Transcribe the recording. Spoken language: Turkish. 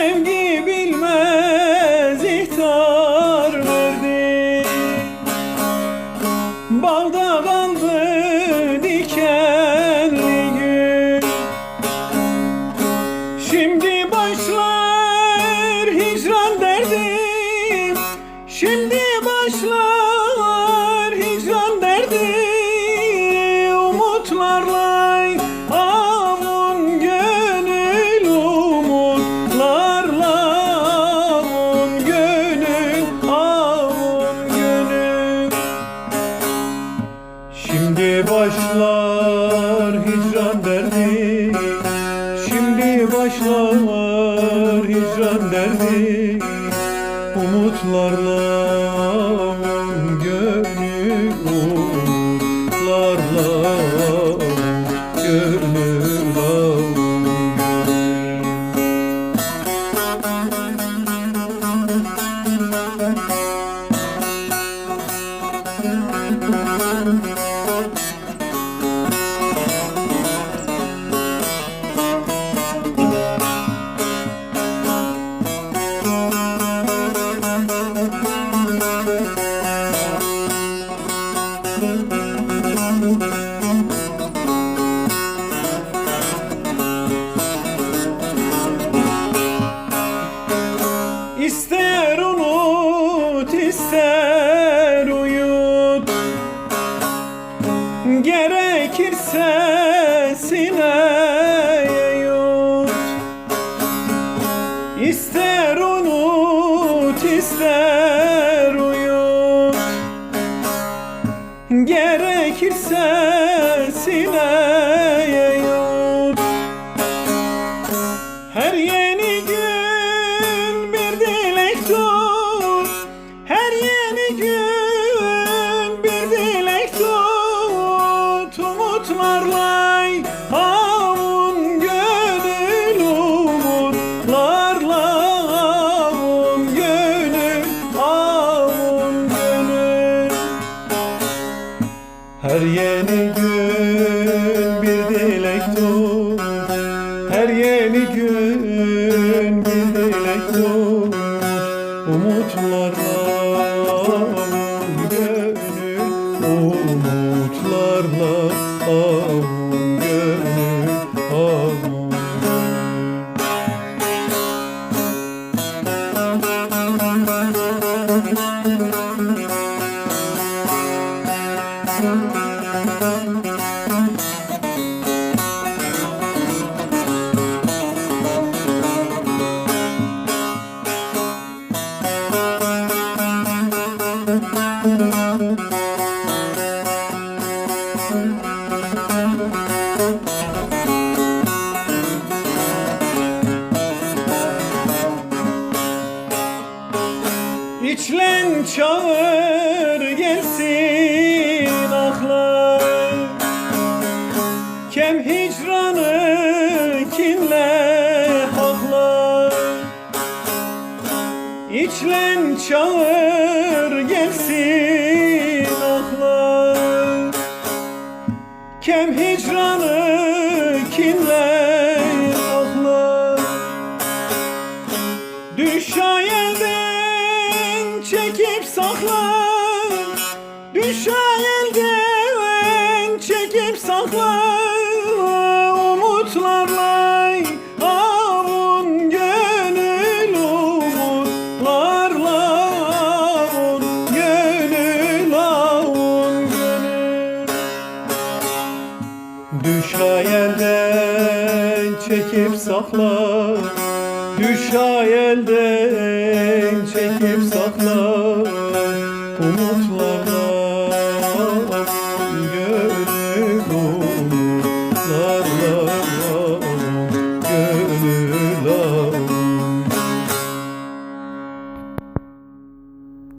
sevgi. Hicran derdi. Şimdi başlar hicran derdi. Umutlarla gönül umutlarla İster unut ister Gerekirse sineye her yeni gün bir dilek tut her yeni gün bir dilek tut. Her yeni gün bir dilek tut. Umutlarla gönül Umutlarla avun İçlen çağır İçlen çağır gelsin aklar Kem hicranı kinle aklar Düş elden çekip sakla Düş elden çekip sakla çekip sakla Düş elden çekip sakla Umutlar